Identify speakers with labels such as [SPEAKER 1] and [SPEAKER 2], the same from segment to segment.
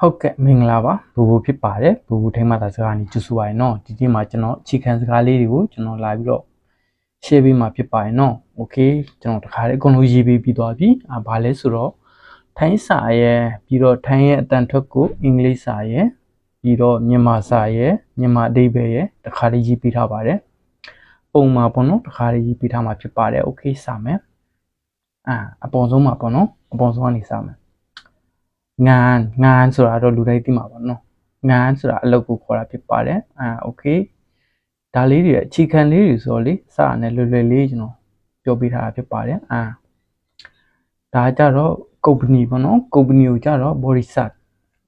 [SPEAKER 1] ဟုတ်ကဲ့မင်္ဂလာပါဘူဘူဖြစ်ပါတယ်ဘူဘူထိမသာစကားနေကျူဆူပါရင်နော်ဒီနေ့မှာကျွန်တော်အချီခံစကားလေးတွေကိုကျွန်တော်လာပြီးတော့ share ပေးမှာဖြစ်ပါရင်နော် okay ကျွန်တော်တခါလေးအကုန်လုံးရေးပေးပြီးသွားပြီအာဘာလဲဆိုတော့ထိုင်းစာရဲ့ပြီးတော့ထိုင်းရဲ့အတန်ထွက်ကိုအင်္ဂလိပ်စာရဲ့ပြီးတော့မြန်မာစာရဲ့မြန်မာအဓိပ္ပာယ်ရဲ့တခါလေးရေးပေးထားပါတယ်ပုံမှာပေါ့နော်တခါလေးရေးပေးထားမှာဖြစ်ပါတယ် okay စာမယ်အာအပေါ်ဆုံးမှာပေါ့နော်အပေါ်ဆုံးကနေစာမယ် งานงานဆိုတာတော့လူတိုင်းသိမှာပါနော်งานဆိုတာအလုပ်ကိုခေါ်တာဖြစ်ပါတယ်အာโอเคဒါလေးတွေအခြေခံလေးတွေဆိုတော့လေစရနဲ့လွယ်လွယ်လေးကျွန်တော်ပြောပြထားတာဖြစ်ပါတယ်အာဒါကြတော့ company ပေါ့နော် company ကိုကြတော့ borisat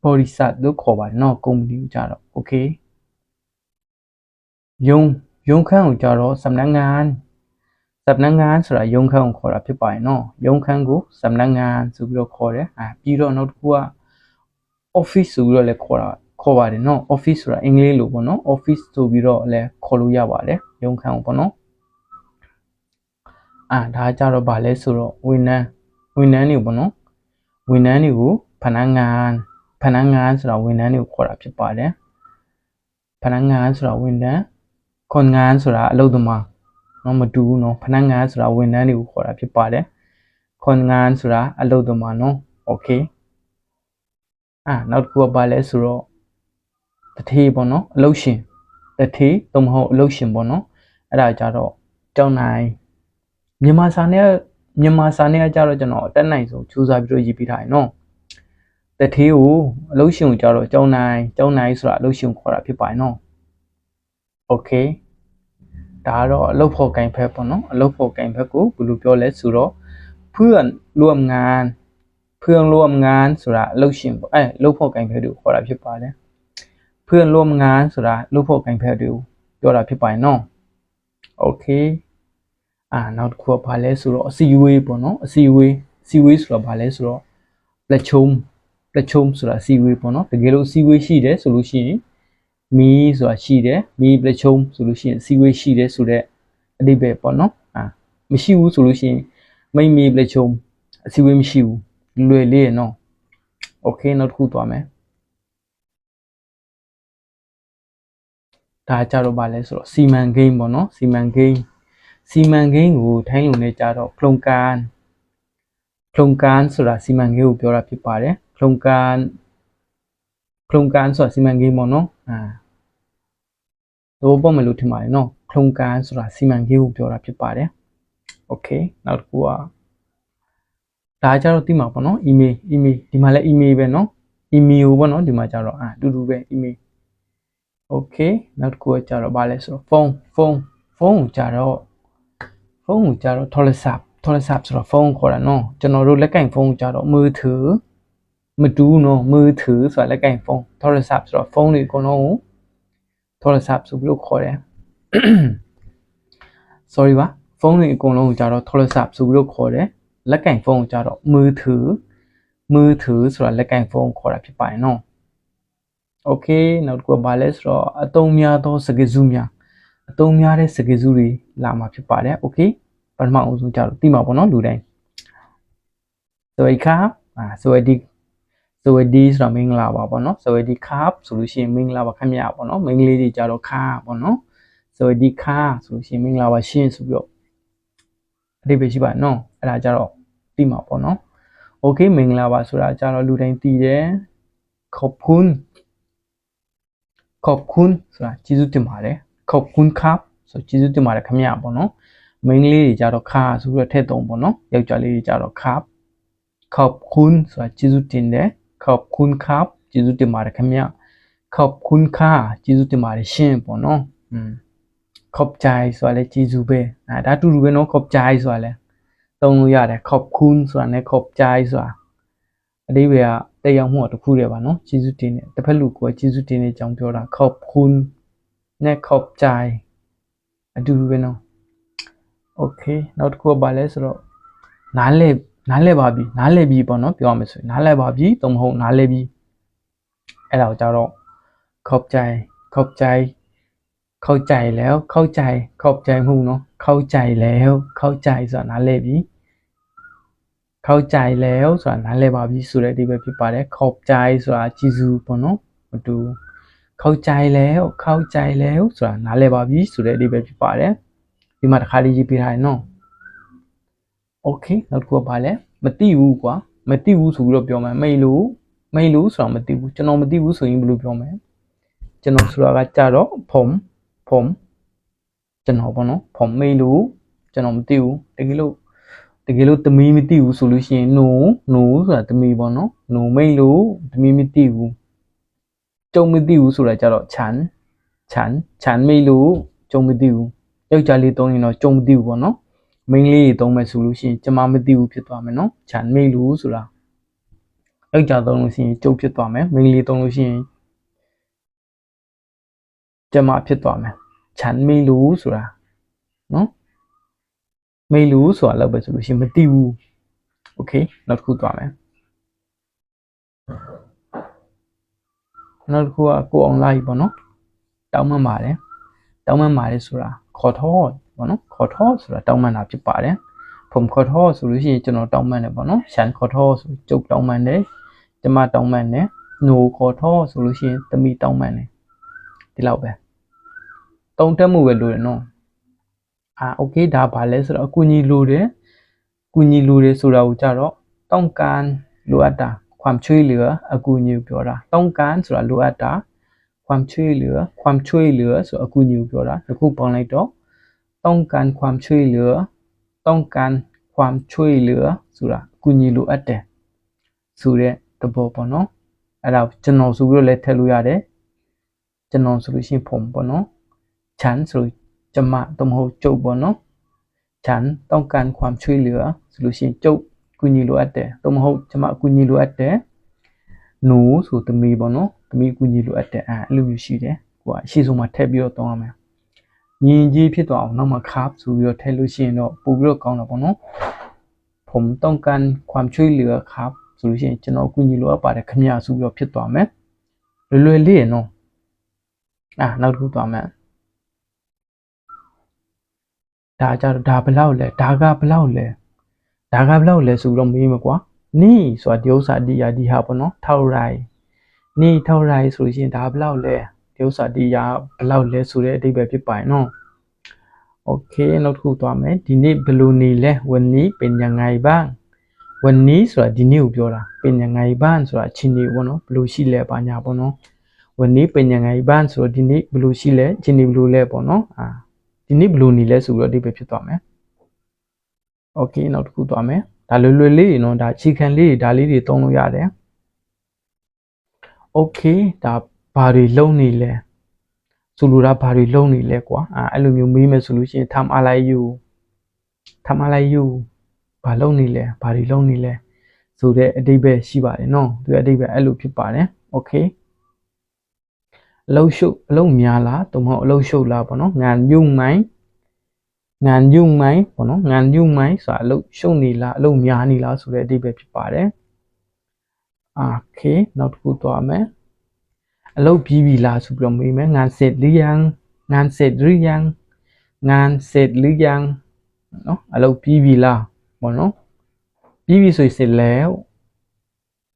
[SPEAKER 1] borisat လို့ခေါ်ပါတယ်နော် company ကိုကြတော့ okay ယုံယုံခန်းကိုကြတော့สำนักงาน စပ်နငန်းဆိုတာရုံခန်းကိုခေါ်တာဖြစ်ပါတယ်နော်ရုံခန်းကိုစပ်နငန်းဆိုပြီးတော့ခေါ်တယ်အဲပြီးတော့နောက်တစ်ခုက office ဆိုပြီးတော့လည်းခေါ်တာခေါ်ပါတယ်နော် office ဆိုတာအင်္ဂလိပ်လိုပေါ့နော် office ဆိုပြီးတော့လည်းခေါ်လို့ရပါတယ်ရုံခန်းကိုပေါ့နော်အာဒါကြတော့ဗာလဲဆိုတော့ဝန်ထမ်းဝန်ထမ်းတွေပေါ့နော်ဝန်ထမ်းတွေကိုဖနန်းငန်းဖနန်းငန်းဆိုတာဝန်ထမ်းတွေကိုခေါ်တာဖြစ်ပါတယ်ဖနန်းငန်းဆိုတာဝန်ထမ်းခွန်ငန်းဆိုတာအလုပ်သမား နော်မတူဘူးနော်พนักงานဆိုတာဝန်ထမ်းတွေကိုခေါ်တာဖြစ်ပါတယ်คนงานဆိုတာအလုပ်သမားနော်โอเค อ่าနောက်တစ်ခုကဘာလဲဆိုတော့တထေးပေါ့နော်အလုတ်ရှင်တထေးသို့မဟုတ်အလုတ်ရှင်ပေါ့နော်အဲ့ဒါကြတော့ကြောင်းနိုင်မြန်မာစာနဲ့မြန်မာစာနဲ့ကြတော့ကျွန်တော်အတက်နိုင်ဆုံးစူးစမ်းပြီးတော့ရေးပြထားရင်နော်တထေးကိုအလုတ်ရှင်ကိုကြတော့ကြောင်းနိုင်ကြောင်းနိုင်ဆိုတာအလုတ်ရှင်ခေါ်တာဖြစ်ပါရင်နော်โอเค ဒါကတော့အလုတ်ဖို့ကင်ဖက်ပေါ့နော်အလုတ်ဖို့ကင်ဖက်ကိုဘယ်လိုပြောလဲဆိုတော့เพื่อนร่วมงาน เพื่อนร่วมงานဆိုတာအလုပ်ရှင်ပေါ့အဲလုပ်ဖို့ကင်ဖက်တွေကိုခေါ်တာဖြစ်ပါတယ်เพื่อนร่วมงานဆိုတာလုပ်ဖို့ကင်ဖက်တွေကိုပြောတာဖြစ်ပါတယ်နော်โอเคအာနောက်တစ်ခုကဘာလဲဆိုတော့အစီအဝေးပေါ့နော်အစီအဝေးအစီအဝေးဆိုတော့ဘာလဲဆိုတော့လက်ချုံလက်ချုံဆိုတာအစီအဝေးပေါ့နော်တကယ်လို့အစီအဝေးရှိတယ်ဆိုလို့ရှိရင် မီးဆိုတာရှိတယ်မီးလက်ချုံဆိုလို့ရှိရင်အစီအဝေးရှိတယ်ဆိုတော့အဓိပ္ပာယ်ပေါ့နော်အာမရှိဘူးဆိုလို့ရှိရင်မိမီးလက်ချုံအစီအဝေးမရှိဘူး လွယ်လေးရနော်โอเคနောက်တစ်ခုသွားမယ်ဒါကြတော့ဗာလဲဆိုတော့စီမံကိန်းပေါ့နော်စီမံကိန်းစီမံကိန်းကိုထိုင်းလူနဲ့ကြတော့ဖလုံကန်ဖလုံကန်ဆိုတာစီမံကိန်းကိုပြောတာဖြစ်ပါတယ်ဖလုံကန် ဖလုံကန်ဆိုတာစီမံကိန်းပေါ့နော်အာတော့ပေါ့မလို့ထင်ပါတယ်နော်ဖလုံကန်ဆိုတာစီမံကိန်းကိုပြောတာဖြစ်ပါတယ်โอเคနောက်တစ်ခုက ဒါကြတော့သိမှာပေါ့နော် email email ဒီမှာလည်း email ပဲเนาะ email ပေါ့နော်ဒီမှာကြတော့အာအတူတူပဲ email okay နောက်တစ်ခုကကြတော့ဗာလဲဆိုတော့ phone phone phone ကိုကြတော့ phone ကိုကြတော့ telephone telephone ဆိုတော့ phone ခေါ်တာเนาะကျွန်တော်တို့လက်ကင်ဖုန်းကိုကြတော့มือถือ မတူးเนาะมือถือဆိုတာလက်ကင်ဖုန်း telephone ဆိုတော့ဖုန်းတွေအကုန်လုံးကို telephone ဆိုပြီးတော့ခေါ်တယ် sorry ပါဖုန်းတွေအကုန်လုံးကိုကြတော့ telephone ဆိုပြီးတော့ခေါ်တယ် လက်ကင်ဖုန်းကိုကြတော့มือถือมือถือဆိုတာလက်ကင်ဖုန်းခေါ်တာဖြစ်ပါရဲ့နော်โอเคနောက်တစ်ခုကဘာလဲဆိုတော့အသုံးများသောစကားစုများအသုံးများတဲ့စကားစုတွေလာမှာဖြစ်ပါတယ်โอเคပထမအဆုံးကြတော့သိမှာပေါ့နော်လူတိုင်းစဝေခါအာစဝေဒီ စဝေဒီဆိုတာမင်္ဂလာပါပေါ့နော်စဝေဒီခါဆိုလို့ရှိရင်မင်္ဂလာပါခင်ဗျာပေါ့နော်မင်္ဂလေးတွေကြတော့ခါပေါ့နော်စဝေဒီခါဆိုလို့ရှိရင်မင်္ဂလာပါရှင်ဆိုပြီးတော့အတိတ်ပဲရှိပါနော်အဲ့ဒါကြတော့ သိမှာပေါ့နော်โอเคမင်္ဂလာပါဆိုတာကြတော့လူတိုင်းသိတယ်ขอบคุณขอบคุณဆိုတာကျေးဇူးတင်ပါတယ်ขอบคุณครับဆိုကျေးဇူးတင်ပါတယ်ခင်ဗျာပေါ့နော်မိန်းကလေးတွေကြတော့ခါဆိုပြီးတော့ထည့်သုံးပေါ့နော်ယောက်ျားလေးတွေကြတော့ครับขอบคุณဆိုတာကျေးဇူးတင်တယ် ขอบคุณครับကျေးဇူးတင်ပါတယ်ခင်ဗျာขอบคุณค่ะကျေးဇူးတင်ပါတယ်ရှင်ပေါ့နော်อืมขอบใจဆိုတာလည်းကျေးဇူးပဲအဲဒါအတူတူပဲနော်ขอบใจဆိုတာလည်း သုံးလို့ရတယ်ขอบคุณဆိုတာနဲ့ขอบใจဆိုတာအဓိပ္ပာယ်ကတရားမှုတစ်ခုတည်းပါနော်ကျေးဇူးတင်တယ်တစ်ဖက်လူကကျေးဇူးတင်တဲ့အကြောင်းပြောတာขอบคุณနဲ့ขอบใจအတူတူပဲနော်โอเคနောက်တစ်ခုကဘာလဲဆိုတော့နားလဲ နားလဲပါပြီနားလဲပြီပေါ့နော်ပြောရမယ်ဆိုရင်နားလဲပါပြီသုံးမဟုတ်နားလဲပြီအဲ့ဒါကိုကြတော့ขอบใจขอบใจเข้าใจแล้วเข้าใจขอบใจမှုเนาะเข้าใจแล้วเข้าใจဆိုတာနားလဲပြီ เข้าใจแล้วဆိုတာနားလည်ပါပြီဆိုတဲ့အဓိပ္ပာယ်ဖြစ်ပါတယ်ขอบใจဆိုတာကြည်စုပေါ့နော်မတူเข้าใจแล้วเข้าใจแล้วဆိုတာနားလည်ပါပြီဆိုတဲ့အဓိပ္ပာယ်ဖြစ်ပါတယ်ဒီမှာတစ်ခါလေးရေးပြထားရင်နော် โอเคနောက်တစ်ခုကဘာလဲမသိဘူးကွာမသိဘူးဆိုပြီးတော့ပြောမယ်မိတ်လို့မိတ်လို့ဆိုတာမသိဘူးကျွန်တော်မသိဘူးဆိုရင်ဘယ်လိုပြောမလဲကျွန်တော်ဆိုတာကကြတော့ผมผมကျွန်တော်ပေါ့နော်ผมမိတ်လို့ကျွန်တော်မသိဘူးတကယ်လို့တကယ်လို့သမီးမသိဘူးဆိုလို့ရှိရင် no no ဆိုတာသမီးပေါ့နော် no မိတ်လို့သမီးမသိဘူးကျုံမသိဘူးဆိုတာကြတော့ฉันฉันฉันไม่รู้ကျုံမသိဘူးယောက်ျားလေးသုံးရင်တော့ကျုံမသိဘူးပေါ့နော် မိန်းလေးတွေသုံးမယ်ဆိုလို့ရှိရင်ကျမမသိဘူးဖြစ်သွားမယ်နော်ฉันไม่รู้ဆိုတာယောက်ျားသုံးလို့ရှိရင်ကျုပ်ဖြစ်သွားမယ်မိန်းလေးသုံးလို့ရှိရင်ကျမဖြစ်သွားမယ်ฉันไม่รู้ဆိုတာနော်ไม่รู้ဆိုတာလောက်ပဲဆိုလို့ရှိရင်မသိဘူးโอเคနောက်တစ်ခုသွားမယ်နောက်တစ်ခုကကိုအောင်လာပြီပေါ့နော်တောင်းမှန်ပါတယ်တောင်းမှန်ပါတယ်ဆိုတာခေါ်ထော ပေါ့နော်ခေါ်ထောဆိုတာတောင်းမှန်တာဖြစ်ပါတယ်ผมခေါ်ထောဆိုလို့ရှိရင်ကျွန်တော်တောင်းမှန်တယ်ပေါ့နော်ရှန်ခေါ်ထောဆိုကျုပ်တောင်းမှန်တယ်ကျမတောင်းမှန်တယ်หนูခေါ်ထောဆိုလို့ရှိရင်တမိတောင်းမှန်တယ်ဒီလောက်ပဲတုံးတက်မှုပဲလို့ရနော်အာโอเคဒါဘာလဲဆိုတော့အကူညီလိုတယ်ကူညီလိုတယ်ဆိုတာကိုကြတော့ต้องการလိုအပ်တာความช่วยเหลือအကူအညီကိုပြောတာต้องการဆိုတာလိုအပ်တာความช่วยเหลือความช่วยเหลือဆိုအကူအညီကိုပြောတာတစ်ခုပေါင်းလိုက်တော့ ต้องการความช่วยเหลือต้องการความช่วยเหลือဆိုတာအကူအညီလိုအပ်တယ်ဆိုတဲ့သဘောပေါ့နော်အဲ့ဒါကျွန်တော်ဆိုပြီးတော့လည်းထည့်လို့ရတယ်ကျွန်တော်ဆိုလို့ရှိရင်ผมပေါ့နော်ฉันဆိုကျမသို့မဟုတ်ကျုပ်ပေါ့နော်ฉันต้องการความช่วยเหลือဆိုလို့ရှိရင်ကျုပ်ကူညီလိုအပ်တယ်သို့မဟုတ်ကျမကူညီလိုအပ်တယ်หนูဆိုသမီးပေါ့နော်သမီးကူညီလိုအပ်တယ်အဲအဲ့လိုမျိုးရှိတယ်ကိုကအရှိဆုံးမှာထည့်ပြီးတော့တောင်းရမယ် ညီကြီးဖြစ်သွားအောင်နောက်မှာခါဆိုပြီးတော့ထည့်လို့ရှိရင်တော့ပို့ပြီးတော့ကောင်းတာပေါ့နော်ผมต้องการความช่วยเหลือครับဆိုလို့ရှိရင်ကျွန်တော်ကူညီလိုအပ်ပါတယ်ခမရဆိုပြီးတော့ဖြစ်သွားမယ်လွယ်လွယ်လေးရနော်အာနောက်တစ်ခုသွားမယ်ဒါကြတော့ဒါဘယ်လောက်လဲဒါကဘယ်လောက်လဲဒါကဘယ်လောက်လဲဆိုပြီးတော့မေးမှာကွာနီးဆိုတာဒီဥစ္စာဒီယာဒီဟာပေါ့နော်ထောက်ရိုင်နီးထောက်ရိုင်ဆိုလို့ရှိရင်ဒါဘယ်လောက်လဲ ဒီဥစ္စာဒီရာဘလောက်လဲဆိုတဲ့အဓိပ္ပာယ်ဖြစ်ပါတယ်နော်โอเคနောက်တစ်ခုသွားမယ်ဒီနေ့ဘယ်လိုနေလဲวันนี้เป็นยังไงบ้างวันนี้ဆိုတာဒီနေ့ကိုပြောတာเป็นยังไงบ้างဆိုတာအချိန်နေပေါ့နော်ဘယ်လိုရှိလဲပါညာပေါ့နော်วันนี้เป็นยังไงบ้างဆိုတော့ဒီနေ့ဘယ်လိုရှိလဲအချိန်နေဘယ်လိုလဲပေါ့နော်အာဒီနေ့ဘယ်လိုနေလဲဆိုတော့အဓိပ္ပာယ်ဖြစ်သွားမယ်โอเคနောက်တစ်ခုသွားမယ်ဒါလွယ်လွယ်လေးတွေနော်ဒါအခြေခံလေးတွေဒါလေးတွေသုံးလို့ရတယ်โอเคဒါ ဘာတွေလုံနေလဲဆိုလိုတာဘာတွေလုံနေလဲကွာအဲ့လိုမျိုးမေးမယ်ဆိုလို့ရှိရင် time alive you time alive you ဘာလုံနေလဲဘာတွေလုံနေလဲဆိုတဲ့အတိတ်ပဲရှိပါတယ်နော်သူအတိတ်ပဲအဲ့လိုဖြစ်ပါတယ် okay အလုံးရှုပ်အလုံးများလားသို့မဟုတ်အလုံးရှုပ်လားပေါ့နော်ငန်ညုံမိုင်းငန်ညုံမိုင်းပေါ့နော်ငန်ညုံမိုင်းဆိုတာအလုံးရှုပ်နေလားအလုံးများနေလားဆိုတဲ့အတိတ်ပဲဖြစ်ပါတယ် okay နောက်တစ်ခုသွားမယ် အလုပ်ပြီးပြီလားဆိုပြီးတော့မေးမယ်งานเสร็จหรือยังงานเสร็จหรือยังงานเสร็จหรือยังเนาะအလုပ်ပြီးပြီလားပေါ့နော်ပြီးပြီဆိုရင်เสร็จแล้ว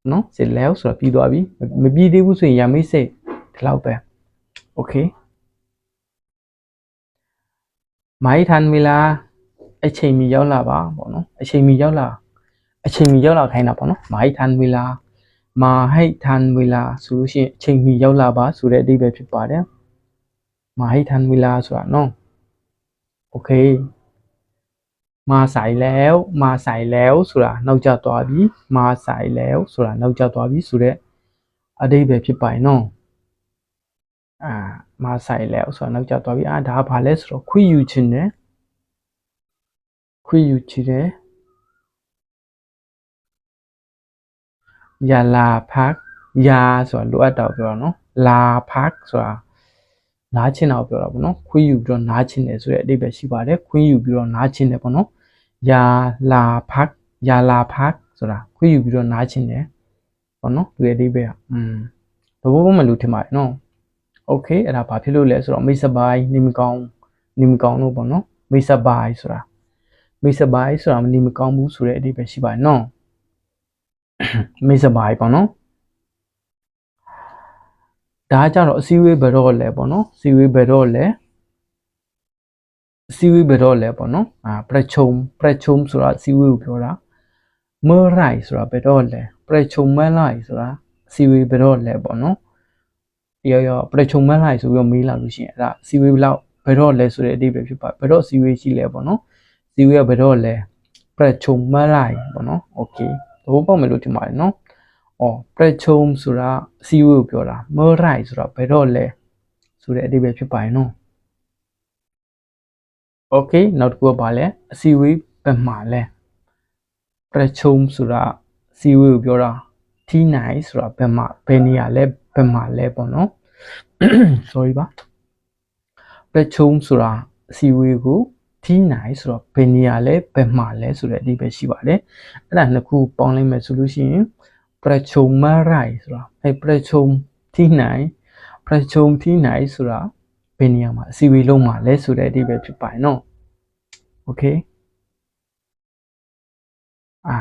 [SPEAKER 1] เนาะเสร็จแล้วဆိုတော့ပြီးသွားပြီမပြီးသေးဘူးဆိုရင်ရမိတ်စိတ်ဒီလောက်ပဲโอเคမိုင်းထန်မီလာအချိန်မီရောက်လာပါပေါ့နော်အချိန်မီရောက်လာအချိန်မီရောက်လာခိုင်းတာပေါ့နော်မိုင်းထန်မီလာ မာဟိတ်ထန်ဝီလာဆိုလို့ရှိရင်အချိန်မီရောက်လာပါဆိုတဲ့အဓိပ္ပာယ်ဖြစ်ပါတယ်မာဟိတ်ထန်ဝီလာဆိုတာနော်โอเคมาใส่แล้วมาใส่แล้วဆိုတာနောက်ကျသွားပြီมาใส่แล้วဆိုတာနောက်ကျသွားပြီဆိုတဲ့အဓိပ္ပာယ်ဖြစ်ပါရင်နော်အာมาใส่แล้วဆိုတာနောက်ကျသွားပြီအာဒါဘာလဲဆိုတော့ခွင့်ယူခြင်းနဲ့ခွင့်ယူခြင်းနဲ့ อย่าลาพักยาဆိုတာလိုအပ်တာကိုပြောတာနော်လာพักဆိုတာနားချင်တာကိုပြောတာပေါ့နော်ခွင့်ယူပြီးတော့နားချင်တယ်ဆိုတဲ့အဓိပ္ပာယ်ရှိပါတယ်ခွင့်ယူပြီးတော့နားချင်တယ်ပေါ့နော်ယာလာพักယာလာพักဆိုတာခွင့်ယူပြီးတော့နားချင်တယ်ပေါ့နော်သူရဲ့အဓိပ္ပာယ်อืมဘဘဘမလူထင်ပါတယ်နော်โอเคအဲ့ဒါဘာဖြစ်လို့လဲဆိုတော့မိတ်စပိုင်နေမကောင်းနေမကောင်းလို့ပေါ့နော်မိတ်စပိုင်ဆိုတာမိတ်စပိုင်ဆိုတာမနေမကောင်းဘူးဆိုတဲ့အဓိပ္ပာယ်ရှိပါတယ်နော် မိတ်စပိုင်ပေါ့နော်ဒါကြတော့အစည်းအဝေးဘယ်တော့လဲပေါ့နော်အစည်းအဝေးဘယ်တော့လဲအစည်းအဝေးဘယ်တော့လဲပေါ့နော်အာပရချုံပရချုံဆိုတာအစည်းအဝေးကိုပြောတာเมื่อไหร่ဆိုတာဘယ်တော့လဲပရချုံเมื่อไหร่ဆိုတာအစည်းအဝေးဘယ်တော့လဲပေါ့နော်ရောရောပရချုံเมื่อไหร่ဆိုပြီးတော့မေးလာလို့ရှိရင်အဲ့ဒါအစည်းအဝေးဘယ်တော့ဘယ်တော့လဲဆိုတဲ့အဓိပ္ပာယ်ဖြစ်ပါဘယ်တော့အစည်းအဝေးရှိလဲပေါ့နော်အစည်းအဝေးကဘယ်တော့လဲပရချုံเมื่อไหร่ပေါ့နော်โอเค သဘောပေါက်မယ်လို့ထင်ပါတယ်နော်အော် prechum ဆိုတာအစည်းအဝေးကိုပြောတာ merai ဆိုတာဘယ်တော့လဲဆိုတဲ့အဓိပ္ပာယ်ဖြစ်ပါတယ်နော် okay နောက်တစ်ခုကဘာလဲအစည်းအဝေးဘယ်မှာလဲ prechum ဆိုတာအစည်းအဝေးကိုပြောတာ t9 ဆိုတာဘယ်မှာဘယ်နေရာလဲဘယ်မှာလဲပေါ့နော် sorry ပါ prechum ဆိုတာအစည်းအဝေးကို တီးနိုင်ဆိုတော့ဘယ်နေရာလဲဘယ်မှာလဲဆိုတဲ့အဓိပ္ပာယ်ရှိပါတယ်အဲ့ဒါနှစ်ခုပေါင်းလိုက်မယ်ဆိုလို့ရှိရင်ပရချုံမရိုင်ဆိုတာအဲ့ပရချုံတီးနိုင်ပရချုံတီးနိုင်ဆိုတာဘယ်နေရာမှာအစီအဝေးလုံးမှာလဲဆိုတဲ့အဓိပ္ပာယ်ဖြစ်ပါတယ်နော်โอเคအာ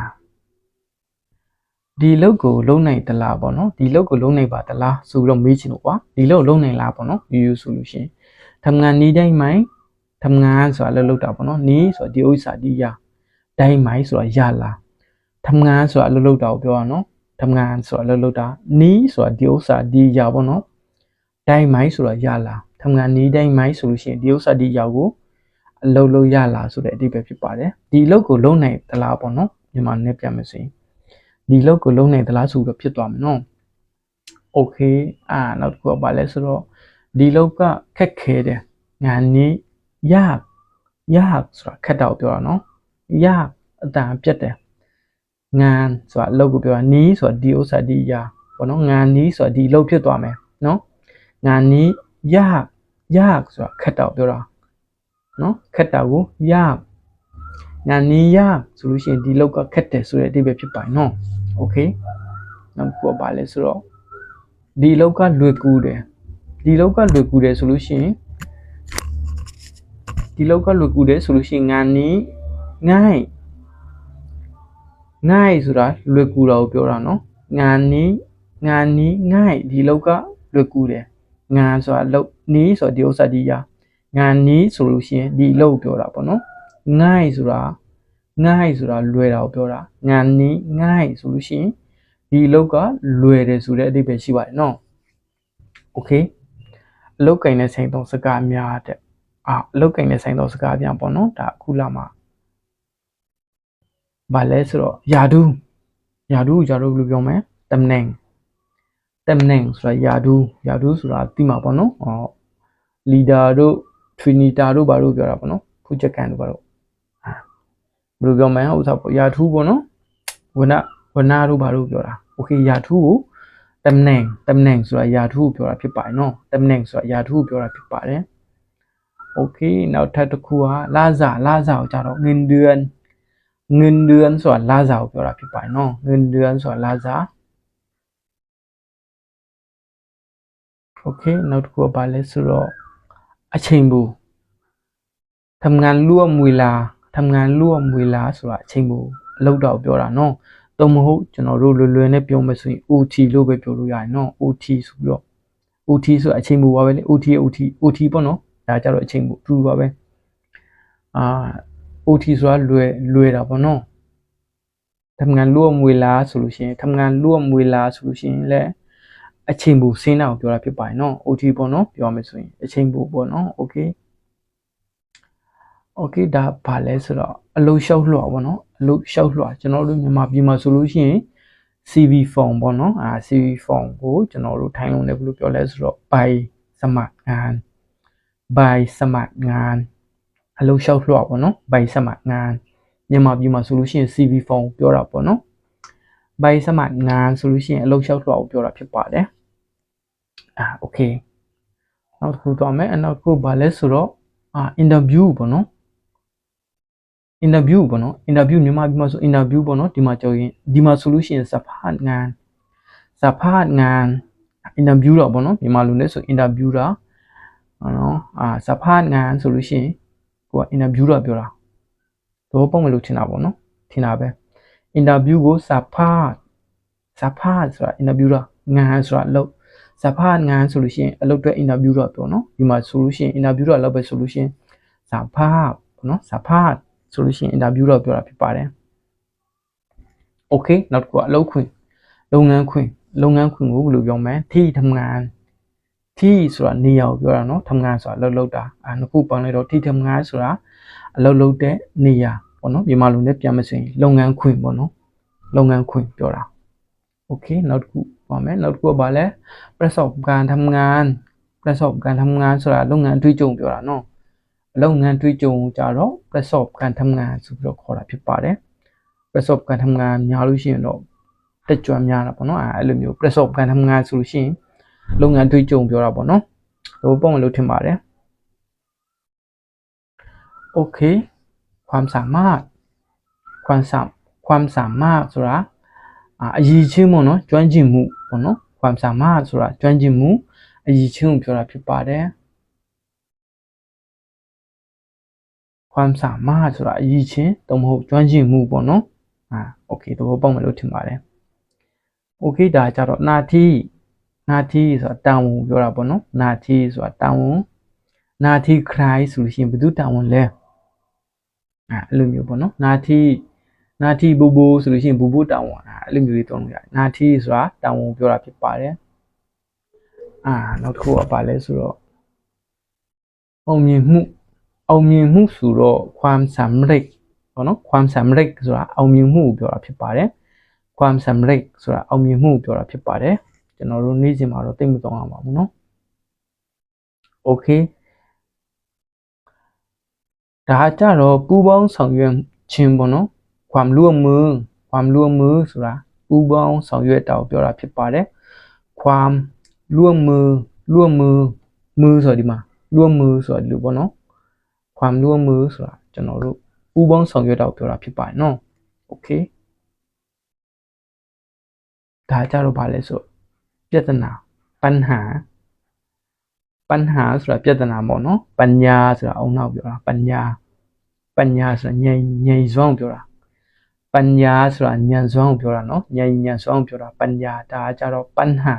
[SPEAKER 1] ဒီလုတ်ကိုလုံနိုင်သလားပေါ့နော်ဒီလုတ်ကိုလုံနိုင်ပါသလားဆိုပြီးတော့မေးချင်လို့ကွာဒီလုတ်လုံနိုင်လားပေါ့နော်ယူယူဆိုလို့ရှိရင်ทำงานนี้ได้ไหม ทำงานဆိုတာလှုပ်လှုပ်တာပေါ့နော်นี้ဆိုတာဒီဥစ္စာဒီရได้ไหมဆိုတာရလားทำงานဆိုတာလှုပ်လှုပ်တာကိုပြောရအောင်နော်ทำงานဆိုတာလှုပ်လှုပ်တာนี้ဆိုတာဒီဥစ္စာဒီရပေါ့နော်ได้ไหมဆိုတာရလားทำงานนี้ได้ไหมဆိုလို့ရှိရင်ဒီဥစ္စာဒီရကိုအလုပ်လုပ်ရလားဆိုတဲ့အဓိပ္ပာယ်ဖြစ်ပါတယ်ဒီအလုပ်ကိုလုပ်နိုင်သလားပေါ့နော်ညီမနဲ့ပြန်မယ်ဆိုရင်ဒီအလုပ်ကိုလုပ်နိုင်သလားဆိုတော့ဖြစ်သွားမယ်နော်โอเคအာနောက်တစ်ခုကဘာလဲဆိုတော့ဒီအလုပ်ကခက်ခဲတယ်ငါနီး ရရဆိုတာခက်တာကိုပြောတာနော်ရအတန်ပြတ်တယ်ငန်ဆိုတာအလုပ်ကိုပြောတာနီးဆိုတာဒီဥစ္စာဒီရပေါ့နော်ငန်နီးဆိုတာဒီအလုပ်ဖြစ်သွားမယ်နော်ငန်နီးရရဆိုတာခက်တာကိုပြောတာနော်ခက်တာကိုရငန်နီးရဆိုလို့ရှိရင်ဒီလောက်ကခက်တယ်ဆိုတဲ့အဓိပ္ပာယ်ဖြစ်ပါတယ်နော်โอเคနောက်ပြောပါလဲဆိုတော့ဒီလောက်ကလွယ်ကူတယ်ဒီလောက်ကလွယ်ကူတယ်ဆိုလို့ရှိရင် ဒီလောက်ကလွယ်ကူတယ်ဆိုလို့ရှိရင်ငါနီးငိုင်းငိုင်းဆိုတာလွယ်ကူတာကိုပြောတာနော်ငါနီးငါနီးငိုင်းဒီလောက်ကလွယ်ကူတယ်ငါဆိုတာလောက်နီးဆိုဒီဥစ္စာဒီရငါနီးဆိုလို့ရှိရင်ဒီလောက်ပြောတာပေါ့နော်ငိုင်းဆိုတာငိုင်းဆိုတာလွယ်တာကိုပြောတာငါနီးငိုင်းဆိုလို့ရှိရင်ဒီလောက်ကလွယ်တယ်ဆိုတဲ့အဓိပ္ပာယ်ရှိပါတယ်နော်โอเคအလုတ်ကင်တဲ့ဆိုင်သုံးစကားများတဲ့ အာအလုတ်ကင်တဲ့ဆိုင်သုံးစကားပြန်ပေါ့နော်ဒါအခုလာမှာဘာလဲဆိုတော့ယာဒူးယာဒူးယာဒူးဘယ်လိုပြောမလဲတမနိုင်တမနိုင်ဆိုတာယာဒူးယာဒူးဆိုတာသိမှာပေါ့နော်ဟောလီဒါတို့ထရီနီတာတို့ဘာတို့ပြောတာပေါ့နော်ဖူချက်ကန်တို့ဘာတို့အာဘယ်လိုပြောမလဲဥစ္စာပေါ့ယာထူးပေါ့နော်ဝနဝနာတို့ဘာတို့ပြောတာโอเคယာထူးကိုတမနိုင်တမနိုင်ဆိုတာယာထုကိုပြောတာဖြစ်ပါတယ်နော်တမနိုင်ဆိုတာယာထုကိုပြောတာဖြစ်ပါတယ် โอเคနောက်ထပ်တစ်ခုကလာစာလာစာကိုကြတော့ငင်เดือนเงินเดือนဆိုတာလာစာကိုပြောတာဖြစ်ပါတယ်နော်เงินเดือนဆိုတာလာစာโอเคနောက်တစ်ခုကဘာလဲဆိုတော့အချိန်ဘူးทำงานร่วมเวลาทำงานร่วมเวลาဆိုတာအချိန်ဘူးအလုပ်တော့ပြောတာနော်သို့မဟုတ်ကျွန်တော်တို့လွယ်လွယ်နဲ့ပြောမယ်ဆိုရင် OT လို့ပဲပြောလို့ရတယ်နော် OT ဆိုပြီးတော့ OT ဆိုအချိန်မူပါပဲလေ OT OT OT ပေါ့နော် ဒါကြတော့အချိန်မူအတူတူပါပဲအာ OT ဆိုတာလွယ်လွယ်တာပေါ့နော်ทำงานร่วมเวลาဆိုလို့ရှိရင်ทำงานร่วมเวลาဆိုလို့ရှိရင်လည်းအချိန်ဘူးစင်းတာကိုပြောတာဖြစ်ပါတယ်နော် OT ပေါ့နော်ပြောမယ်ဆိုရင်အချိန်ဘူးပေါ့နော် Okay Okay ဒါဘာလဲဆိုတော့အလုံးလျှောက်လွှာပေါ့နော်အလုံးလျှောက်လွှာကျွန်တော်တို့မြန်မာပြည်မှာဆိုလို့ရှိရင် CV form ပေါ့နော်အာ CV form ကိုကျွန်တော်တို့ထိုင်းလုံးနဲ့ဘယ်လိုပြောလဲဆိုတော့ by စမှ တ်ငန်း by စမှတ်ငန်းအလုံးလျှောက်လွှာပေါ့နော် by စမှတ်ငန်းမြန်မာပြည်မှာဆိုလို့ရှိရင် CV form ပြောတာပေါ့နော် by စမှတ်ငန်းဆိုလို့ရှိရင်အလုံးလျှောက်လွှာကိုပြောတာဖြစ်ပါတယ်အာ okay နောက်တစ်ခုတော့မယ်အနောက်တစ်ခုဘာလဲဆိုတော့အာ interview ပေါ့နော် interview ပေါ့နော် interview မြန်မာပြည်မှာဆို interview ပေါ့နော်ဒီမှာကြောက်ရင်ဒီမှာ solution စဖတ်ငန်စဖတ်ငန် interview တော့ပေါ့နော်မြန်မာလူနဲ့ဆို interview တာ နော်အာစဖတ်ငန်ဆိုလို့ရှိရင်ကိုက interview တော့ပြောတာသဘောပေါက်မလို့ထင်တာပေါ့နော်ထင်တာပဲ interview ကိုစဖတ်စဖတ်ဆိုတာ interview တော့ငန်ဆိုတာလို့စဖတ်ငန်ဆိုလို့ရှိရင်အလုပ်အတွက် interview တော့ပြောနော်ဒီမှာဆိုလို့ရှိရင် interview တော့လောက်ပဲဆိုလို့ရှိရင်စဖတ်ပေါ့နော်စဖတ်ဆိုလို့ရှိရင် interview တော့ပြောတာဖြစ်ပါတယ် okay နောက်တစ်ခုကအလုပ်ခွင့်လုပ်ငန်းခွင့်လုပ်ငန်းခွင့်ကိုဘယ်လိုပြောမလဲထိထမန် านထိဆိုတာနေရာကိုပြောတာနော်ทำงานဆိုတာအလုပ်လုပ်တာအဲနှစ်ခုပေါင်းလိုက်တော့ထိทำงานဆိုတာအလုပ်လုပ်တဲ့နေရာပေါ့နော်မြန်မာလိုနဲ့ပြန်မစင်လုပ်ငန်းခွင်ပေါ့နော်လုပ်ငန်းခွင်ပြောတာโอเคနောက်တစ်ခုပါမယ်နောက်တစ်ခုကဘာလဲประสบการณ์ทำงานประสบการณ์ทำงานဆိုတာလုပ်ငန်းတွေ့ကြုံပြောတာနော်လုပ်ငန်းတွေ့ကြုံကြတော့ประสบการณ์ทำงานဆိုပြီးတော့ခေါ်တာဖြစ်ပါတယ်ประสบการณ์ทำงานများလို့ရှိရင်တော့တက်ကြွများတာပေါ့နော်အဲအဲ့လိုမျိုးประสบการณ์ทำงานဆိုလို့ရှိရင် လုပ်ငန်းတွေ့ကြုံပြောတာပေါ့နော်လို့ပုံလို့ထင်ပါတယ်โอเค ความสามารถ ความสามความสามารถဆိုတာအာအရည်ချင်းပေါ့နော်ကျွမ်းကျင်မှုပေါ့နော်ความสามารถဆိုတာကျွမ်းကျင်မှုအရည်ချင်းကိုပြောတာဖြစ်ပါတယ်ความสามารถဆိုတာအရည်ချင်းတော့မဟုတ်ကျွမ်းကျင်မှုပေါ့နော်အာโอเคသဘောပေါက်မယ်လို့ထင်ပါတယ်โอเคဒါကြတော့နာတီ နာတီဆိုတာတာဝန်ပြောတာပေါ့နော်နာတီဆိုတာတာဝန်နာတီခရိုင်ဆိုလို့ရှိရင်ဘယ်သူတာဝန်လဲအဲအဲ့လိုမျိုးပေါ့နော်နာတီနာတီဘူဘူဆိုလို့ရှိရင်ဘူဘူတောင်းဝန်အဲအဲ့လိုမျိုးလေးတောင်းလို့ရတယ်နာတီဆိုတာတောင်းဝန်ပြောတာဖြစ်ပါတယ်အာနောက်တစ်ခုကပါလဲဆိုတော့အောင်မြင်မှုအောင်မြင်မှုဆိုတော့ความสำเร็จပေါ့နော်ความสำเร็จဆိုတာအောင်မြင်မှုကိုပြောတာဖြစ်ပါတယ်ความสำเร็จဆိုတာအောင်မြင်မှုကိုပြောတာဖြစ်ပါတယ် ကျွန်တော်တို့နေ့စဉ်မှာတော့သိမတော်အောင်ပါဘူးเนาะโอเคဒါကြတော့ပူပေါင်းဆောင်ရွက်ခြင်းပေါ့နော်ความร่วมมือความร่วมมือဆိုတာပူပေါင်းဆောင်ရွက်တာကိုပြောတာဖြစ်ပါတယ်ความร่วมมือร่วมมือมือဆိုဒီမှာร่วมมือဆိုတာဒီလိုပေါ့နော်ความร่วมมือဆိုတာကျွန်တော်တို့ပူပေါင်းဆောင်ရွက်တာကိုပြောတာဖြစ်ပါတယ်နော်โอเคဒါကြတော့ဗာလဲဆို ပြဿနာปัญหาปัญหาဆိုတာပြဿနာပေါ့နော်ปัญญาဆိုတာအုံနောက်ပြောတာปัญญาปัญญาဆိုတာငြိမ်ငြိမ်စွမ်းပြောတာပညာဆိုတာဉာဏ်စွမ်းကိုပြောတာနော်ဉာဏ်ဉာဏ်စွမ်းကိုပြောတာပညာဒါကြတော့ပญหา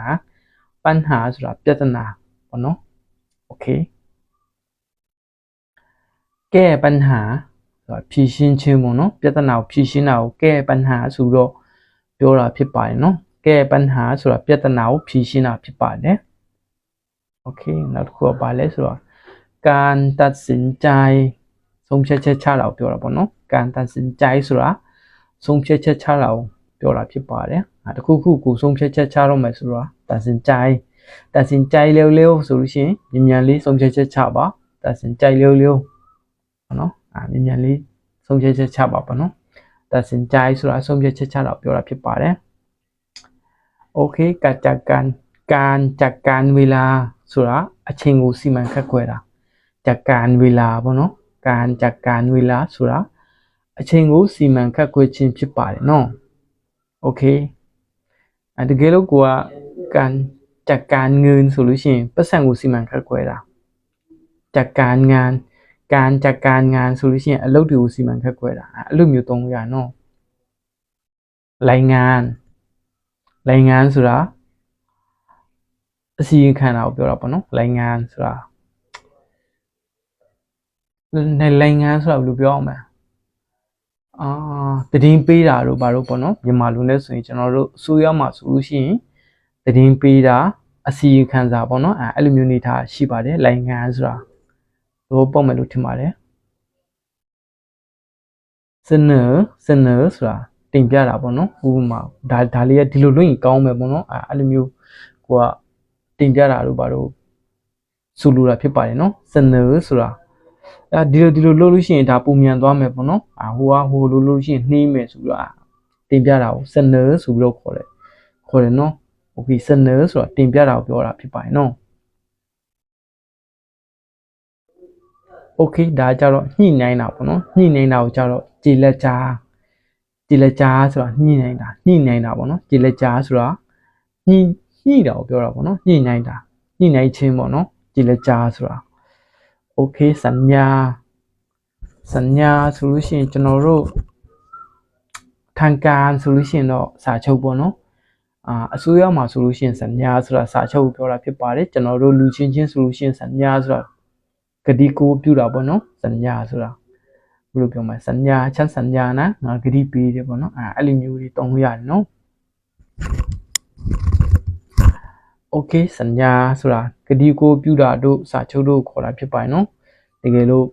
[SPEAKER 1] ပญหาဆိုတာပြဿနာပေါ့နော်โอเคကဲပญหาဆိုတာဖြေရှင်းခြင်းပေါ့နော်ပြဿနာကိုဖြေရှင်းတာကိုကဲပญหาဆိုတော့ပြောတာဖြစ်ပါတယ်နော် ကဲပญหาဆိုတာပြဿနာကိုဖြေရှင်းတာဖြစ်ပါတယ်โอเคနောက်တစ်ခုကပါလဲဆိုတော့การตัดสินใจဆုံးဖြတ်ချက်ချတာကိုပြောတာပေါ့နော်การตัดสินใจဆိုတာဆုံးဖြတ်ချက်ချတာကိုပြောတာဖြစ်ပါတယ်။အဲတခုခုကိုဆုံးဖြတ်ချက်ချတော့မယ်ဆိုတော့တန်စင်ကြိုင်တန်စင်ကြိုင်လေးလေးဆိုလို့ရှိရင်မြန်မြန်လေးဆုံးဖြတ်ချက်ချပါတန်စင်ကြိုင်လေးလေးပေါ့နော်အဲမြန်မြန်လေးဆုံးဖြတ်ချက်ချပါပေါ့နော်တန်စင်ကြိုင်ဆိုတာဆုံးဖြတ်ချက်ချတာပြောတာဖြစ်ပါတယ်။ Okay ကจัดการการจัดการเวลาဆိုတာအချိန်ကိုစီမံခန့်ခွဲတာจัดการเวลาပေါ့နော်การจัดการเวลาဆိုတာအချိန်ကိုစီမံခန့်ခွဲခြင်းဖြစ်ပါတယ်နော်โอเคအဲတကယ်လို့ကိုကการจัดการเงินဆိုလို့ရှိရင်ပတ်စံကိုစီမံခန့်ခွဲတာจัดการงานการจัดการงานဆိုလို့ရှိရင်အလုပ်တွေကိုစီမံခန့်ခွဲတာအဲ့လိုမျိုးသုံးလို့ရနော်လိုင်ငန်း လိုင်ငန်းဆိုတာအစီရင်ခံတာကိုပြောတာပေါ့နော်လိုင်ငန်းဆိုတာလိုင်ငန်းဆိုတာဘယ်လိုပြောအောင်မလဲအာတည်င်းပေးတာတို့ဘာလို့ပေါ့နော်မြန်မာလူနဲ့ဆိုရင်ကျွန်တော်တို့အစိုးရမှာဆိုလို့ရှိရင်တည်င်းပေးတာအစီရင်ခံစာပေါ့နော်အဲအဲ့လိုမျိုးနေထားရှိပါတယ်လိုင်ငံဆိုတာတို့ပုံမယ်လို့ထင်ပါတယ်စနစနဆိုတာ တင်ပြတာပေါ့နော်ဥပမာဒါဒါလေးကဒီလိုလွင့်ရင်ကောင်းမယ်ပေါ့နော်အဲအဲ့လိုမျိုးကိုကတင်ပြတာတို့ဘာလို့ဆိုလိုတာဖြစ်ပါတယ်နော်စနဆိုတာအဲဒီလိုဒီလိုလုပ်လို့ရှိရင်ဒါပုံမြန်သွားမယ်ပေါ့နော်အာဟိုကဟိုလိုလို့ရှိရင်နှီးမယ်ဆိုတော့တင်ပြတာကို signal ဆိုပြီးတော့ခေါ်တယ်ခေါ်တယ်နော် okay signal ဆိုတာတင်ပြတာကိုပြောတာဖြစ်ပါတယ်နော် okay ဒါကြတော့ညှိနှိုင်းတာပေါ့နော်ညှိနှိုင်းတာကိုကြတော့ကြည်လက်ကြား ကြည်လက်ကြားဆိုတာညှိနှိုင်းတာညှိနှိုင်းတာပေါ့နော်ကြည်လက်ကြားဆိုတာညှိညှိတာကိုပြောတာပေါ့နော်ညှိနှိုင်းတာညှိနှိုင်းခြင်းပေါ့နော်ကြည်လက်ကြားဆိုတာโอเคสัญญาสัญญาဆိုလို့ရှိရင်ကျွန်တော်တို့ทางการဆိုလို့ရှိရင်တော့စာချုပ်ပေါ့နော် အာအစိုးရမှာဆိုလို့ရှိရင်စညာဆိုတာစာချုပ်ကိုပြောတာဖြစ်ပါတယ်ကျွန်တော်တို့လူချင်းချင်းဆိုလို့ရှိရင်စညာဆိုတာဂတိကိုပြုတာပေါ့နော်စညာဆိုတာ ဘယ်လိုပြောမလဲစညာချမ်းစညာနာငါဂတိပေးတယ်ပေါ့နော်အဲအဲ့လိုမျိုးတွေတုံးလို့ရတယ်နော် okay စညာဆိုတာဂတိကိုပြုတာတို့စာချုပ်တို့ခေါ်တာဖြစ်ပါတယ်နော်တကယ်လို့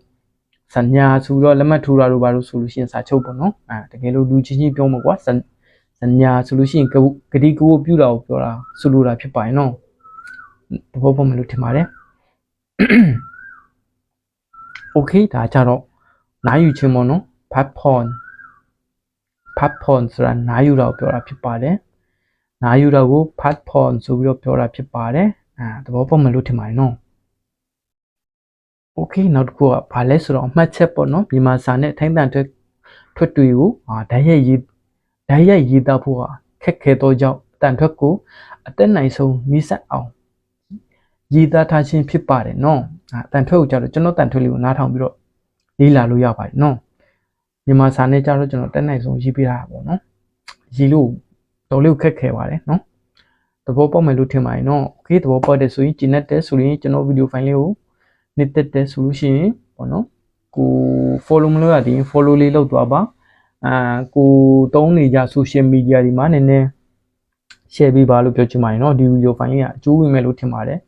[SPEAKER 1] စညာဆိုတော့လက်မှတ်ထိုးတာတို့ဘာလို့ဆိုလို့ရှိရင်စာချုပ်ပေါ့နော်အဲတကယ်လို့လူချင်းချင်းပြောမှာကွာစစညာဆိုလို့ရှိရင်ဂတိကိုပြုတာကိုပြောတာဆိုလိုတာဖြစ်ပါတယ်နော်တဘောပေါ်မလို့ထင်ပါတယ် okay ဒါကြတော့ နားယူခြင်းပေါ့နော် pat pon pat pon ဆိုတာနားယူတာကိုပြောတာဖြစ်ပါတယ်နားယူတာကို pat pon ဆိုပြီးတော့ပြောတာဖြစ်ပါတယ်အာသဘောပေါက်မယ်လို့ထင်ပါတယ်နော် okay နောက်တစ်ခုကဘာလဲဆိုတော့အမှတ်ချက်ပေါ့နော်မြန်မာစာနဲ့ထိုင်းတန်ထွက်ထွက်တွေကိုအာဓာတ်ရိုက်ရေးဓာတ်ရိုက်ရေးသားဖို့ဟာခက်ခဲသောကြောင့်တန်ထွက်ကိုအသက်နိုင်ဆုံးမိဆက်အောင်ရေးသားထားခြင်းဖြစ်ပါတယ်နော်အာတန်ထွက်ကိုကြတော့ကျွန်တော်တန်ထွက်လေးကိုနားထောင်ပြီးတော့ ရေးလာလို့ရပါတယ်နော်မြန်မာစာနဲ့ကြတော့ကျွန်တော်တက်နိုင်ဆုံးရေးပြတာပေါ့နော်ရေးလို့တော်လေးကိုခက်ခဲပါတယ်နော်သဘောပေါက်မယ်လို့ထင်ပါတယ်နော်โอเคသဘောပေါက်တယ်ဆိုရင်ကျင်တဲ့ဆိုရင်ကျွန်တော်ဗီဒီယိုဖိုင်လေးကိုနှစ်သက်တဲ့ဆိုလို့ရှိရင်ပေါ့နော်ကို follow မလုပ်ရသေးရင် follow လေးလုပ်သွားပါအာကိုတုံးနေကြ social media ဒီမှာနည်းနည်း share ပေးပါလို့ပြောချင်ပါတယ်เนาะဒီ video file လေးကအကျိုးဝင်မယ်လို့ထင်ပါတယ်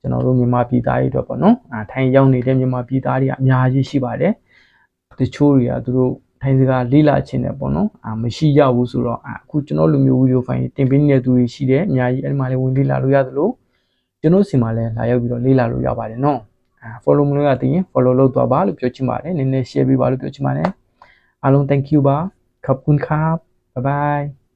[SPEAKER 1] ကျွန်တော်တို့မြန်မာပြည်သားတွေအတွက်ပေါ့နော်အာထိုင်းရောက်နေတဲ့မြန်မာပြည်သားတွေကအများကြီးရှိပါတယ်တချို့တွေကသူတို့ထိုင်းစကားလေ့လာခြင်းနဲ့ပေါ့နော်အာမရှိရဘူးဆိုတော့အခုကျွန်တော်လူမျိုးဗီဒီယိုဖိုင်တင်ပေးနေတဲ့သူတွေရှိတယ်အများကြီးအဲ့ဒီမှာလည်းဝင်လေ့လာလို့ရသလိုကျွန်တော်စီမှာလည်းလာရောက်ပြီးတော့လေ့လာလို့ရပါတယ်နော်အာ follow မလုပ်ရသေးရင် follow လုပ်သွားပါလို့ပြောချင်ပါတယ်နည်းနည်း share ပေးပါလို့ပြောချင်ပါတယ်အားလုံး thank you ပါ khap kun khap bye bye